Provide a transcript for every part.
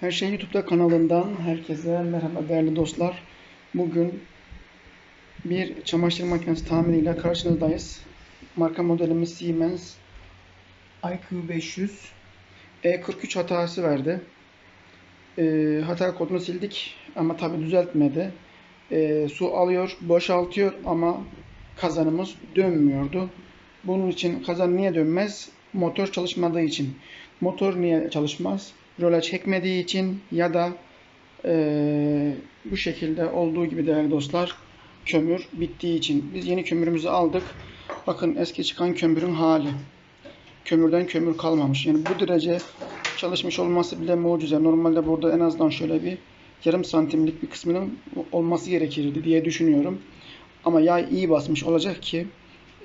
Her Şey YouTube'da kanalından herkese merhaba değerli dostlar. Bugün bir çamaşır makinesi tamiriyle karşınızdayız. Marka modelimiz Siemens IQ500 E43 hatası verdi. Ee, hata kodunu sildik ama tabi düzeltmedi. Ee, su alıyor, boşaltıyor ama kazanımız dönmüyordu. Bunun için kazan niye dönmez? Motor çalışmadığı için. Motor niye çalışmaz? Röle çekmediği için ya da eee, bu şekilde olduğu gibi değerli dostlar kömür bittiği için. Biz yeni kömürümüzü aldık. Bakın eski çıkan kömürün hali. Kömürden kömür kalmamış. Yani bu derece çalışmış olması bile mucize. Normalde burada en azından şöyle bir yarım santimlik bir kısmının olması gerekirdi diye düşünüyorum. Ama yay iyi basmış olacak ki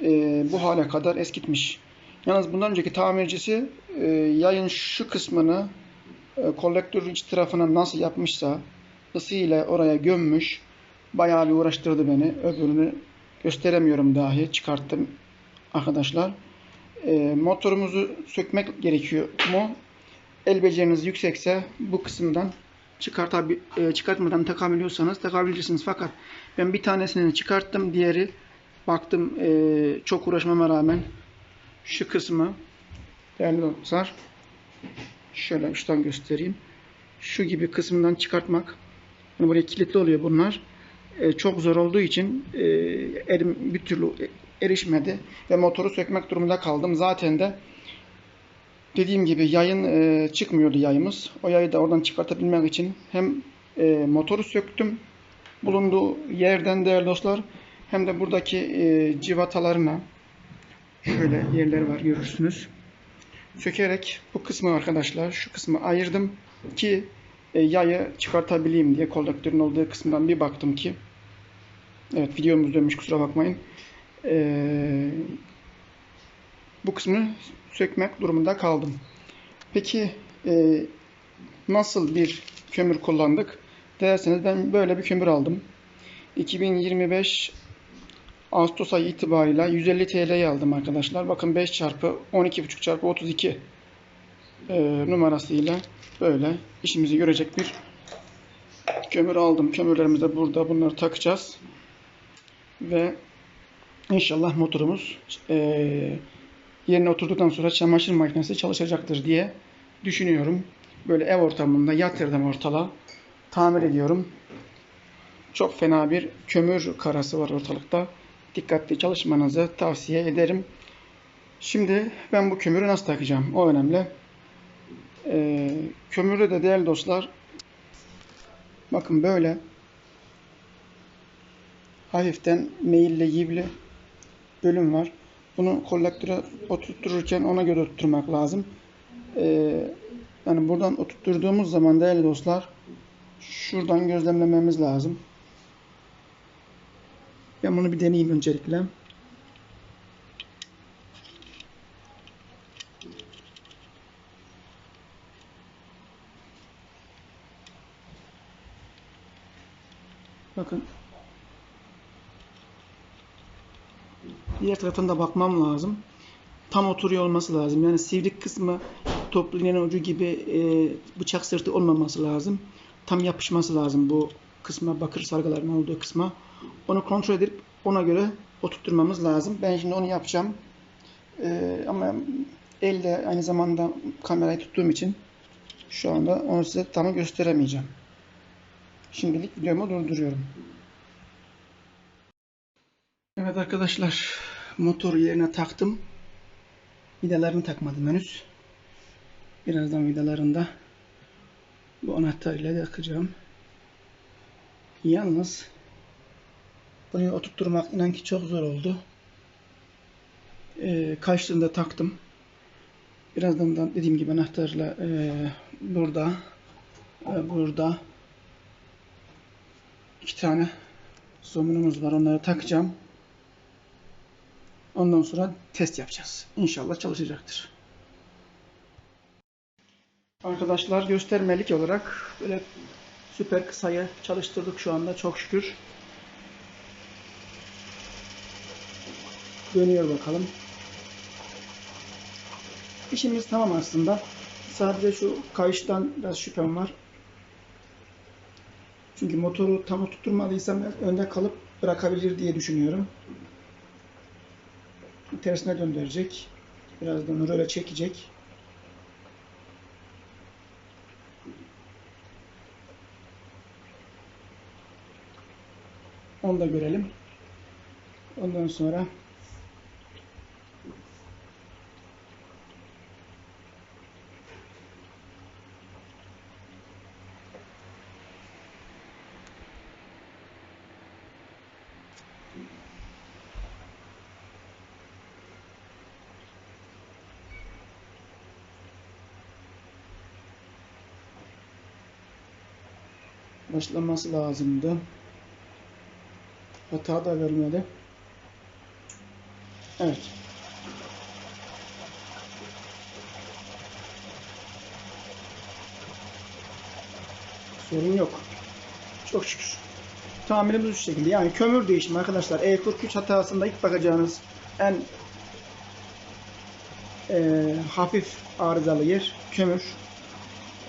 eee, bu hale kadar eskitmiş. Yalnız bundan önceki tamircisi e, yayın şu kısmını e, kolektörün iç tarafına nasıl yapmışsa ısı ile oraya gömmüş. Bayağı bir uğraştırdı beni. Öbürünü gösteremiyorum dahi. Çıkarttım arkadaşlar. E, motorumuzu sökmek gerekiyor mu? El beceriniz yüksekse bu kısımdan e, çıkartmadan takabiliyorsanız takabilirsiniz. Fakat ben bir tanesini çıkarttım. Diğeri baktım e, çok uğraşmama rağmen şu kısmı değerli dostlar şöyle uçtan göstereyim. Şu gibi kısmından çıkartmak yani buraya kilitli oluyor bunlar. E, çok zor olduğu için e, elim bir türlü erişmedi ve motoru sökmek durumunda kaldım. Zaten de dediğim gibi yayın e, çıkmıyordu yayımız. O yayı da oradan çıkartabilmek için hem e, motoru söktüm bulunduğu yerden değerli dostlar hem de buradaki e, civatalarına şöyle yerleri var görürsünüz. Sökerek bu kısmı arkadaşlar şu kısmı ayırdım ki e, yayı çıkartabileyim diye kolektörün olduğu kısımdan bir baktım ki evet videomuz dönmüş kusura bakmayın. E, bu kısmı sökmek durumunda kaldım. Peki e, nasıl bir kömür kullandık derseniz ben böyle bir kömür aldım. 2025 Ağustos ayı itibariyle 150 TL'ye aldım arkadaşlar. Bakın 5 çarpı 12,5 çarpı 32 e, numarasıyla böyle işimizi görecek bir kömür aldım. Kömürlerimiz de burada. Bunları takacağız. Ve inşallah motorumuz e, yerine oturduktan sonra çamaşır makinesi çalışacaktır diye düşünüyorum. Böyle ev ortamında yatırdım ortala. Tamir ediyorum. Çok fena bir kömür karası var ortalıkta dikkatli çalışmanızı tavsiye ederim. Şimdi ben bu kömürü nasıl takacağım? O önemli. Ee, kömürü de değerli dostlar bakın böyle hafiften meyilli yivli bölüm var. Bunu kolektöre oturttururken ona göre oturtturmak lazım. Ee, yani buradan oturtturduğumuz zaman değerli dostlar şuradan gözlemlememiz lazım. Ben bunu bir deneyeyim öncelikle. Bakın. Diğer taraftan da bakmam lazım. Tam oturuyor olması lazım. Yani sivrik kısmı toplu iğnenin ucu gibi e, bıçak sırtı olmaması lazım. Tam yapışması lazım bu kısma, bakır sargıların olduğu kısma. Onu kontrol edip ona göre oturtturmamız lazım. Ben şimdi onu yapacağım. Ee, ama elle aynı zamanda kamerayı tuttuğum için şu anda onu size tam gösteremeyeceğim. Şimdilik videomu durduruyorum. Evet arkadaşlar motoru yerine taktım. Vidalarını takmadım henüz. Birazdan vidalarında bu anahtar ile takacağım. Yalnız bunu oturtturmak inan ki çok zor oldu. Ee, kaçtığında taktım. Birazdan da dediğim gibi anahtarla e, burada e, burada iki tane somunumuz var. Onları takacağım. Ondan sonra test yapacağız. İnşallah çalışacaktır. Arkadaşlar göstermelik olarak böyle süper kısayı çalıştırdık şu anda çok şükür. Dönüyor bakalım. İşimiz tamam aslında. Sadece şu kayıştan biraz şüphem var. Çünkü motoru tam oturtmadıysam önde kalıp bırakabilir diye düşünüyorum. Tersine döndürecek. Birazdan röle çekecek. Onu da görelim. Ondan sonra başlaması lazımdı. Hata da vermedi. Evet. Sorun yok. Çok şükür. Tamirimiz şu şekilde. Yani kömür değişimi arkadaşlar. E43 hatasında ilk bakacağınız en e, hafif arızalı yer kömür.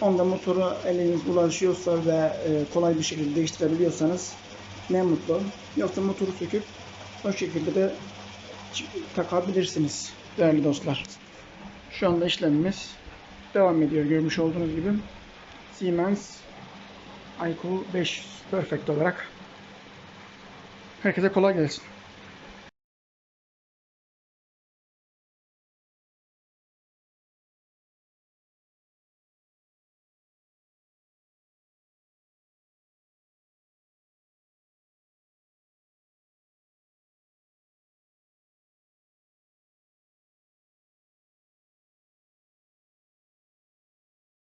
Onda motoru eliniz ulaşıyorsa ve e, kolay bir şekilde değiştirebiliyorsanız ne mutlu. Yoksa motoru söküp o şekilde de takabilirsiniz değerli dostlar. Şu anda işlemimiz devam ediyor görmüş olduğunuz gibi. Siemens IQ 500 Perfect olarak. Herkese kolay gelsin.